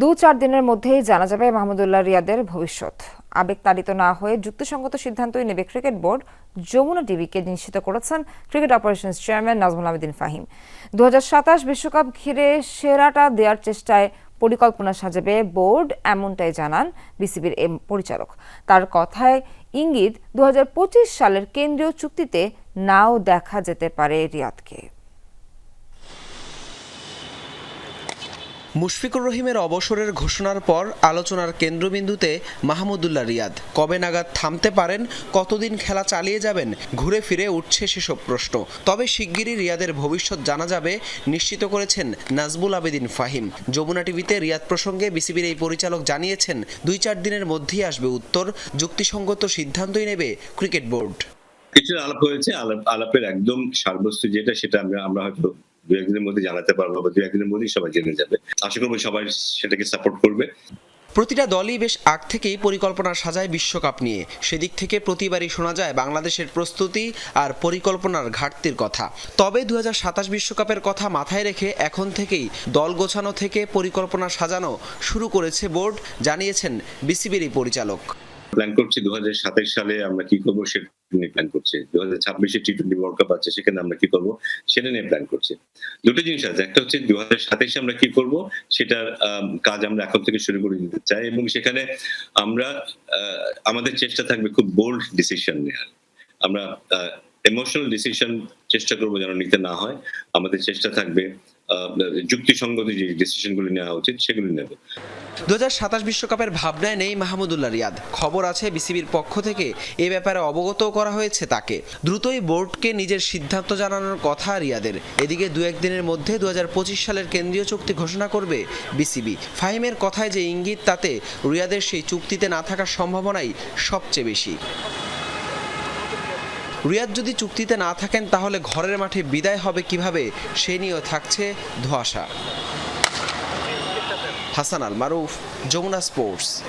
দু চার দিনের মধ্যেই জানা যাবে মাহমুদুল্লাহ রিয়াদের ভবিষ্যৎ। আবেগতাড়িত না হয়ে যুক্তিসঙ্গত সিদ্ধান্তই নেবে ক্রিকেট বোর্ড। যমুনা টিভিকে নিশ্চিত করেছেন cricket operations chairman Nazmul Abedin Fahim. দু বিশ্বকাপ ঘিরে সেরাটা দেওয়ার চেষ্টায় পরিকল্পনা সাজাবে বোর্ড, এমনটাই জানান বিসিবির এম পরিচালক। তার কথায় ইঙ্গিত দু হাজার পঁচিশ সালের কেন্দ্রীয় চুক্তিতে নাও দেখা যেতে পারে রিয়াদকে। মুশফিকুর রহিমের অবসরের ঘোষণার পর আলোচনার কেন্দ্রবিন্দুতে মাহমুদুল্লাহ রিয়াদ। কবে নাগাদ থামতে পারেন? কতদিন খেলা চালিয়ে যাবেন? ঘুরে ফিরে উঠছে সেসব প্রশ্ন। তবে শিগগিরই রিয়াদের ভবিষ্যৎ জানা যাবে, নিশ্চিত করেছেন নাজবুল আবেদিন ফাহিম। যমুনা টিভিতে রিয়াদ প্রসঙ্গে বিসিবির এই পরিচালক জানিয়েছেন, দুই চার দিনের মধ্যেই আসবে উত্তর, যুক্তিসঙ্গত সিদ্ধান্তই নেবে ক্রিকেট বোর্ড। কিছু আলাপ হয়েছে, আলাপ আলাপের একদম সারবস্তু যেটা, সেটা আমরা আমরা হয়তো দু একদিনের মধ্যে জানাতে পারব বা দু একদিনের মধ্যেই সবাই জেনে যাবে। আশা করব সবাই সেটাকে সাপোর্ট করবে। প্রতিটা দলই বেশ আগ থেকেই পরিকল্পনা সাজায় বিশ্বকাপ নিয়ে। সেদিক থেকে প্রতিবারই শোনা যায় বাংলাদেশের প্রস্তুতি আর পরিকল্পনার ঘাটতির কথা। তবে দু বিশ্বকাপের কথা মাথায় রেখে এখন থেকেই দল গোছানো থেকে পরিকল্পনা সাজানো শুরু করেছে বোর্ড জানিয়েছেন বিসিবির পরিচালক। প্ল্যান করছি দু সালে আমরা কি করব সেটা নিয়ে প্ল্যান করছে। দু হাজার ছাব্বিশে টি টোয়েন্টি ওয়ার্ল্ড কাপ আছে, সেখানে আমরা কি করব? সেটা নিয়ে প্ল্যান করছে। দুটো জিনিস আছে। একটা হচ্ছে দু হাজার সাতাইশে আমরা কি করব? সেটার কাজ আমরা এখন থেকে শুরু করে দিতে চাই এবং সেখানে আমরা আমাদের চেষ্টা থাকবে খুব বোল্ড ডিসিশন নেওয়ার আমরা ইমোশনাল ডিসিশন চেষ্টা করব যেন নিতে না হয়। আমাদের চেষ্টা থাকবে যুক্তিসঙ্গত যে ডিসিশনগুলি নেওয়া উচিত সেগুলি নেব। দু বিশ্বকাপের ভাবনায় নেই মাহমুদুল্লাহ রিয়াদ। খবর আছে বিসিবির পক্ষ থেকে, এ ব্যাপারে অবগত করা হয়েছে তাকে। দ্রুতই বোর্ডকে নিজের সিদ্ধান্ত জানানোর কথা রিয়াদের। এদিকে দু একদিনের মধ্যে দু হাজার পঁচিশ সালের কেন্দ্রীয় চুক্তি ঘোষণা করবে বিসিবি। ফাহিমের কথায় যে ইঙ্গিত, তাতে রিয়াদের সেই চুক্তিতে না থাকার সম্ভাবনাই সবচেয়ে বেশি। রিয়াদ যদি চুক্তিতে না থাকেন, তাহলে ঘরের মাঠে বিদায় হবে কীভাবে? সে নিয়েও থাকছে ধোয়াশা। হাসান আল মারুফ, যমুনা স্পোর্টস।